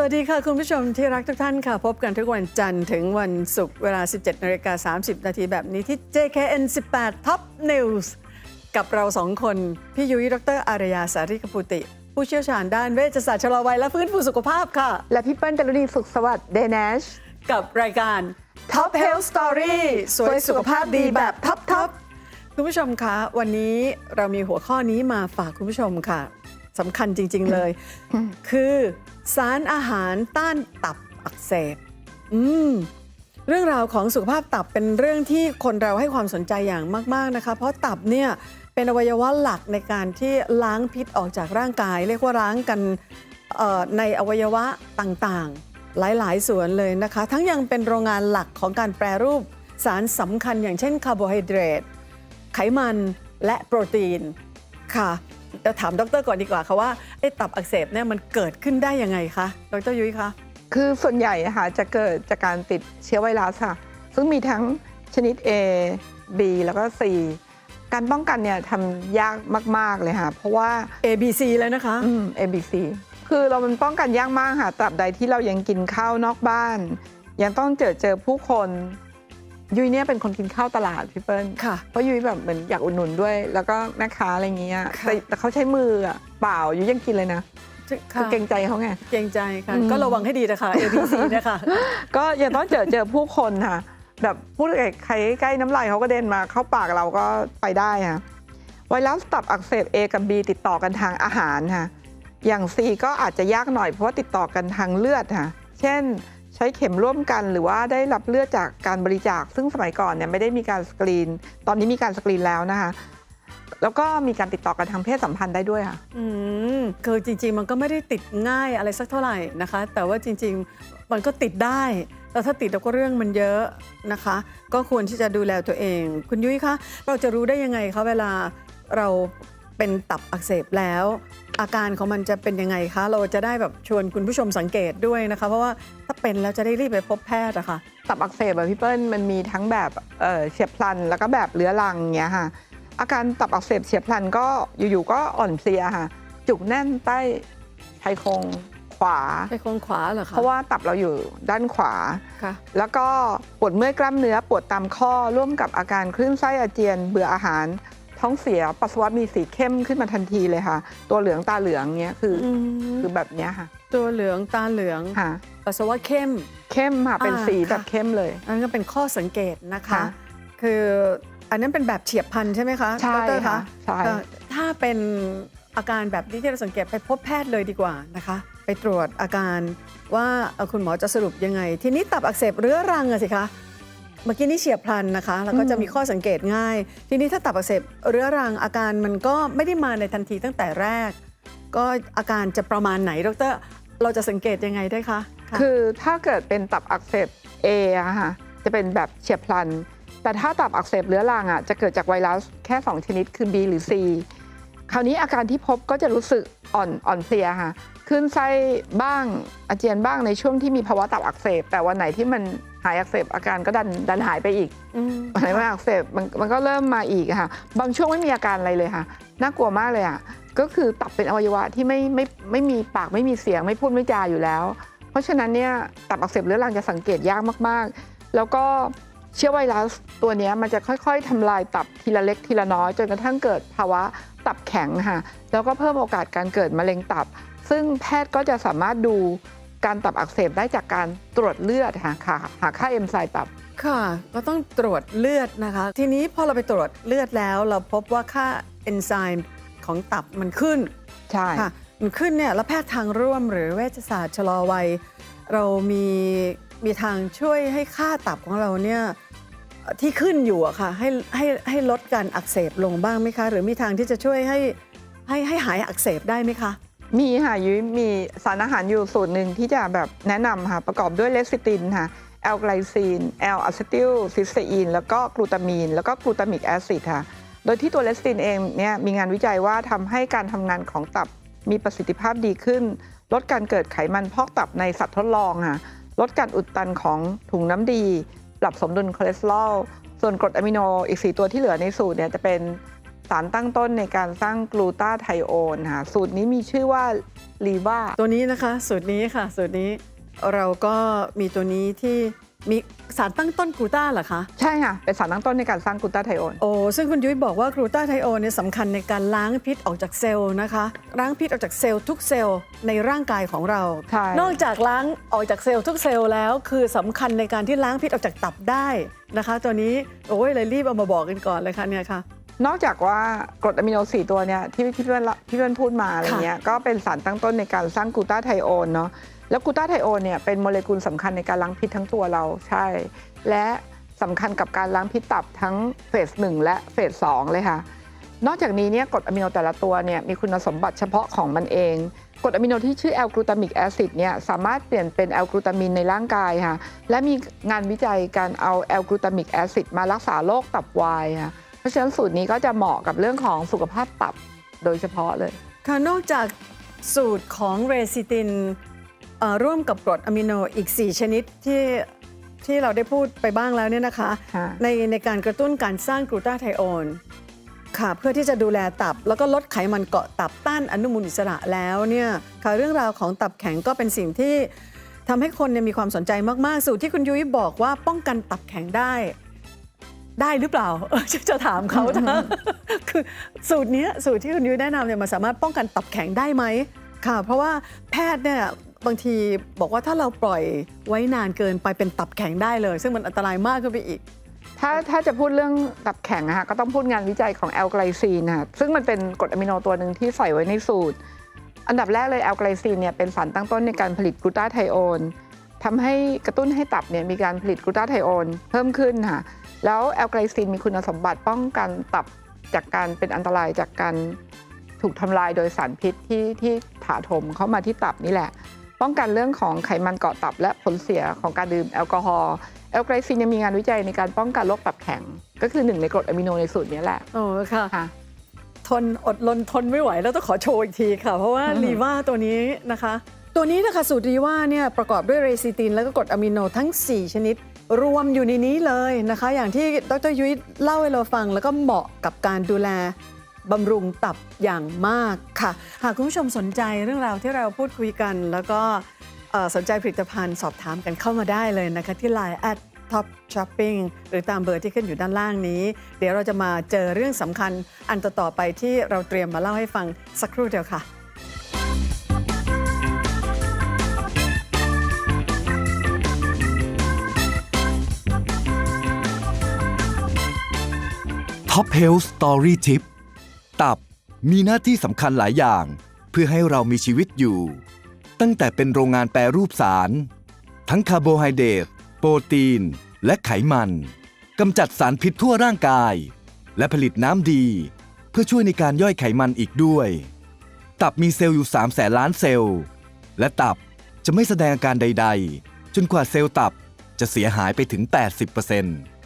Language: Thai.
สวัสดีค่ะ คุณผู้ชมที่รักทุกท่านค่ะ พบกันทุกวันจันทร์ถึงวันศุกร์เวลา 17นาฬิกา30 นาทีแบบนี้ที่ JKN 18 Top News กับเราสองคน พี่ยุ้ยดรอารยาสาริกพุติ ผู้เชี่ยวชาญด้านเวชศาสตร์ชะลอวัยและฟื้นฟูสุขภาพค่ะ และพี่เปิ้ลจารุณีสุขสวัสดิ์เดนชกับรายการ Top Health Story สวยสุขภาพดีแบบท็อปทอปคุณผู้ชมคะ วันนี้เรามีหัวข้อนี้มาฝากคุณผู้ชมค่ะ สำคัญจริง ๆเลย คือสารอาหารต้านตับอักเสบอืมเรื่องราวของสุขภาพตับเป็นเรื่องที่คนเราให้ความสนใจอย่างมาก ๆนะคะ เพราะตับเนี่ยเป็นอวัยวะหลักในการที่ล้างพิษออกจากร่างกาย เรียกว่าล้างกันเอ่อในอวัยวะต่างๆ หลายๆ ส่วนเลยนะคะ ทั้งยังเป็นโรงงานหลักของการแปรรูปสารสำคัญอย่างเช่นคาร์โบไฮเดรตไขมันและโปรตีนค่ะ จะถามดรก่อนดีกว่าค่ะว่าไอ้ตับอักเสบเนี่ยมันเกิดขึ้นได้ยังไงคะดรยุ้ยคะคือส่วนใหญ่นะคะจะเกิดจากการติดเชื้อไวรัสค่ะ ซึ่งมีทั้งชนิด A B แล้วก็ C การป้องกันเนี่ยทำยากมาก ๆ เลยค่ะ เพราะว่า A B C แล้วนะคะ อืม A B C คือเรามันป้องกันยากมากค่ะตราบใดที่เรายังกินข้าวนอกบ้าน ยังต้องเจอเจอผู้คน ยุ้ยเนี่ยเป็นคนกินข้าวตลาดพี่เปิ้ลค่ะ เพราะยุ้ยแบบเหมือนอยากอุดหนุนด้วย แล้วก็แม่ค้าอะไรเงี้ยค่ะ แต่แต่เขาใช้มืออะเปล่ายุ้ยยังกินเลยนะคือค่ะเกรงใจเขาไง เกรงใจค่ะ อืม ก็ระวังให้ดีนะคะ A B C นะคะ ก็ยังต้องเจอเจอผู้คนค่ะแบบพูดกับใครใกล้น้ำลายเขาก็เด็นมาเข้าปากเราก็ไปได้ค่ะไวรัสตับอักเสบ A กับ B ติดต่อกันทางอาหารค่ะอย่าง C ก็อาจจะยากหน่อยเพราะว่าติดต่อกันทางเลือดค่ะ เช่น ใช้เข็มร่วมกันหรือว่าได้รับเลือดจากการบริจาค ซึ่งสมัยก่อนเนี่ยไม่ได้มีการสกรีน ตอนนี้มีการสกรีนแล้วนะคะ แล้วก็มีการติดต่อกันทางเพศสัมพันธ์ได้ด้วยค่ะ อืมคือจริง ๆ มันก็ไม่ได้ติดง่ายอะไรสักเท่าไหร่นะคะ แต่ว่าจริง ๆ มันก็ติดได้แล้วถ้าติดแล้วก็เรื่องมันเยอะนะคะ ก็ควรที่จะดูแลตัวเอง คุณยุ้ยคะเราจะรู้ได้ยังไงคะเวลาเราเป็นตับอักเสบแล้ว อาการของมันจะเป็นยังไงคะ เราจะได้แบบชวนคุณผู้ชมสังเกตด้วยนะคะ เพราะว่าถ้าเป็นแล้วจะได้รีบไปพบแพทย์อะค่ะตับอักเสบอะพี่เปิ้ลมันมีทั้งแบบเอ่อเฉียบพลัน แล้วก็แบบเรื้อรังเงี้ยค่ะ อาการตับอักเสบเฉียบพลันก็อยู่ๆก็อ่อนเพลียค่ะ จุกแน่นใต้ชายโครงขวาไปโค้งขวาเหรอคะเพราะว่าตับเราอยู่ด้านขวาค่ะแล้วก็ปวดเมื่อยกล้ามเนื้อปวดตามข้อร่วมกับอาการคลื่นไส้อาเจียน เบื่ออาหาร ท้องเสียปัสสาวะมีสีเข้มขึ้นมาทันทีเลยค่ะ ตัวเหลืองตาเหลืองเนี้ยคือออืมคือแบบเนี้ยค่ะตัวเหลืองตาเหลืองค่ะ ปัสสาวะเข้ม เข้มค่ะเป็นอ่าสีแบบค่ะ เข้มเลย อันนั้นก็เป็นข้อสังเกตนะคะ ค่ะ คืออันนั้นเป็นแบบเฉียบพลันใช่ไหมคะใช่ดรค่ะคะใช่ก็ถ้าเป็นอาการแบบนี้ที่เราสังเกตไปพบแพทย์เลยดีกว่านะคะ ไปตรวจอาการว่าเอ่อคุณหมอจะสรุปยังไง ทีนี้ตับอักเสบเรื้อรังอะสิคะ เมื่อกี้นี่เฉียบพลันนะคะ แล้วก็จะมีข้อสังเกตง่าย ทีนี้ถ้าตับอักเสบเรื้อรังอาการมันก็ไม่ได้มาในทันทีตั้งแต่แรก ก็อาการจะประมาณไหนดรเราจะสังเกตยังไงได้คะะคือถ้าเกิดเป็นตับอักเสบ A อะค่ะจะเป็นแบบเฉียบพลัน แต่ถ้าตับอักเสบเรื้อรังอะจะเกิดจากไวรัสแค่ 2 ชนิดคือ B หรือ C คราวนี้อาการที่พบก็จะรู้สึกอ่อนอ่อนเพลียค่ะขึ้นไส้บ้างอาเจียนบ้างในช่วงที่มีภาวะตับอักเสบ แต่วันไหนที่มันหายอักเสบอาการก็ดันดันหายไปอีกอืมวันไหนไม่อักเสบมันมันก็เริ่มมาอีกอะค่ะ บางช่วงไม่มีอาการอะไรเลยค่ะ น่ากลัวมากเลยอะก็คือตับเป็นอวัยวะที่ไม่ไม่ไม่มีปากไม่มีเสียงไม่พูดไม่จาอยู่แล้ว เพราะฉะนั้นเนี่ยตับอักเสบเรื้อรังจะสังเกตยากมากๆ แล้วก็เชื้อไวรัสตัวเนี้ยมันจะค่อยๆทำลายตับทีละเล็กทีละน้อยจนกระทั่งเกิดภาวะตับแข็งค่ะแล้วก็เพิ่มโอกาสการเกิดมะเร็งตับ ซึ่งแพทย์ก็จะสามารถดู การตับอักเสบได้จากการตรวจเลือดค่ะค่ะหาค่าเอนไซม์ตับ ค่ะก็ต้องตรวจเลือดนะคะ ทีนี้พอเราไปตรวจเลือดแล้ว เราพบว่าค่าเอนไซม์ของตับมันขึ้นใช่ค่ะมันขึ้นเนี่ยแล้วแพทย์ทางร่วมหรือเวชศาสตร์ชะลอวัย เรามีมีทางช่วยให้ค่าตับของเราเนี่ยเอ่อที่ขึ้นอยู่อะค่ะให้ให้ให้ลดการอักเสบลงบ้างไหมคะ หรือมีทางที่จะช่วยให้ให้ให้หายอักเสบได้ไหมคะ มีค่ะยุ้ยมีสารอาหารอยู่สูตรหนึ่งที่จะแบบแนะนำค่ะประกอบด้วยเลซิตินค่ะแอลไกลซีนแอลอะซิติลซิสเตอีนแล้วก็กลูตามีน แล้วก็กลูตามิกแอซิดค่ะโดยที่ตัวเลซิตินเองเนี่ยมีงานวิจัยว่าทำให้การทำงานของตับมีประสิทธิภาพดีขึ้น ลดการเกิดไขมันพอกตับในสัตว์ทดลองค่ะลดการอุดตันของถุงน้ำดี ปรับสมดุลคอเลสเตอรอลส่วนกรดอะมิโนอีก 4 ตัวที่เหลือในสูตรเนี่ยจะเป็น สารตั้งต้นในการสร้างกลูตาไทโอนค่ะสูตรนี้มีชื่อว่าลีวาตัวนี้นะคะ สูตรนี้ค่ะ สูตรนี้เราก็มีตัวนี้ที่มีสารตั้งต้นกลูต้าเหรอคะ ใช่ค่ะ เป็นสารตั้งต้นในการสร้างกลูตาไทโอนโอ้ซึ่งคุณยุ้ยบอกว่ากลูตาไทโอนเนี่ยสำคัญในการล้างพิษออกจากเซลล์นะคะ ล้างพิษออกจากเซลล์ทุกเซลล์ในร่างกายของเรา ใช่นอกจากล้างออกจากเซลล์ทุกเซลล์แล้ว คือสำคัญในการที่ล้างพิษออกจากตับได้นะคะ ตัวนี้โอ้ยเลยรีบเอามาบอกกันก่อนเลยค่ะเนี่ยค่ะ นอกจากว่ากรดอะมิโนสีตัวเนี่ยที่ที่พี่เพื่อนที่เพื่อนพูดมาอะไรเงี้ยก็เป็นสารตั้งต้นในการสร้างกลูตาไทโอนเนาะแล้วกลูตาไทโอนเนี่ยเป็นโมเลกุลสำคัญในการล้างพิษทั้งตัวเราใช่ และสำคัญกับการล้างพิษตับทั้งเฟสหนึ่งและเฟสสองเลยค่ะ นอกจากนี้เนี่ยกรดอะมิโนแต่ละตัวเนี่ยมีคุณสมบัติเฉพาะของมันเองกรดอะมิโนที่ชื่อแอลกลูตามิกแอซิดเนี่ยสามารถเปลี่ยนเป็นแอลกลูตามินในร่างกายค่ะและมีงานวิจัยการเอาแอลกลูตามิกแอซิดมารักษาโรคตับวายค่ะเพ ราะฉะนั้นสูตรนี้ก็จะเหมาะกับเรื่องของสุขภาพตับโดยเฉพาะเลยค่ะนอกจากสูตรของเรซิตินเอ่อร่วมกับกรดอะมิโนอีก 4 ชนิดที่ที่เราได้พูดไปบ้างแล้วเนี่ยนะคะค่ะในในการกระตุ้นการสร้างกลูตาไทโอนค่ะเพื่อที่จะดูแลตับ แล้วก็ลดไขมันเกาะตับต้านอนุมูลอิสระแล้วเนี่ยค่ะเรื่องราวของตับแข็งก็เป็นสิ่งที่ทำให้คนเนี่ยมีความสนใจมาก ๆ สูตรที่คุณยุ้ยบอกว่าป้องกันตับแข็งได้ ได้หรือเปล่าเออจะจะถามเขานะคือสูตรเนี้ยสูตรที่คุณยุ้ยแนะนำเนี่ยมันสามารถป้องกันตับแข็งได้ไหมค่ะ เพราะว่าแพทย์เนี่ยบางทีบอกว่าถ้าเราปล่อยไว้นานเกินไปเป็นตับแข็งได้เลย ซึ่งมันอันตรายมากขึ้นไปอีก ถ้าถ้าจะพูดเรื่องตับแข็งนะคะก็ต้องพูดงานวิจัยของแอลไกลซีนค่ะซึ่งมันเป็นกรดอะมิโนตัวหนึ่งที่ใส่ไว้ในสูตร อันดับแรกเลยแอลไกลซีนเนี่ยเป็นสารตั้งต้นในการผลิตกลูตาไทโอนทำให้กระตุ้นให้ตับเนี่ยมีการผลิตกลูตาไทโอนเพิ่มขึ้นค่ะ แล้วแอลไกลซีนมีคุณสมบัติป้องกันตับจากการเป็นอันตรายจากการถูกทำลายโดยสารพิษที่ที่ถาโถมเข้ามาที่ตับนี่แหละ ป้องกันเรื่องของไขมันเกาะตับและผลเสียของการดื่มแอลกอฮอล์แอลไกลซีนยังมีงานวิจัยในการป้องกันโรคตับแข็ง ก็คือหนึ่งในกรดอะมิโนในสูตรนี้แหละโอ้ค่ะค่ะทนอดลนทนไม่ไหวแล้วต้องขอโชว์อีกทีค่ะ เพราะว่าอืมรีว่าตัวนี้นะคะ ตัวนี้นะคะสูตรรีว่าเนี่ยประกอบด้วยเรซิติน แล้วก็กรดอะมิโนทั้ง 4 ชนิด รวมอยู่ในนี้เลยนะคะ อย่างที่ดรยุ้ยเล่าให้เราฟัง แล้วก็เหมาะกับการดูแลบำรุงตับอย่างมากค่ะ หากคุณผู้ชมสนใจเรื่องราวที่เราพูดคุยกัน แล้วก็สนใจผลิตภัณฑ์สอบถามกันเข้ามาได้เลยนะคะ ที่ Line at Top Shopping หรือตามเบอร์ที่ขึ้นอยู่ด้านล่างนี้ เดี๋ยวเราจะมาเจอเรื่องสำคัญอันต่อๆไปที่เราเตรียมมาเล่าให้ฟังสักครู่เดียวค่ะ ท็อปเฮลส์สตอรี่ทิปตับมีหน้าที่สำคัญหลายอย่าง เพื่อให้เรามีชีวิตอยู่ ตั้งแต่เป็นโรงงานแปรรูปสาร ทั้งคาร์โบไฮเดรตโปรตีน และไขมันกำจัดสารพิษทั่วร่างกาย และผลิตน้ำดี เพื่อช่วยในการย่อยไขมันอีกด้วย ตับมีเซลล์อยู่3แสนล้านเซลล์ และตับจะไม่แสดงอาการใด ๆ จนกว่าเซลล์ตับจะเสียหายไปถึง 80%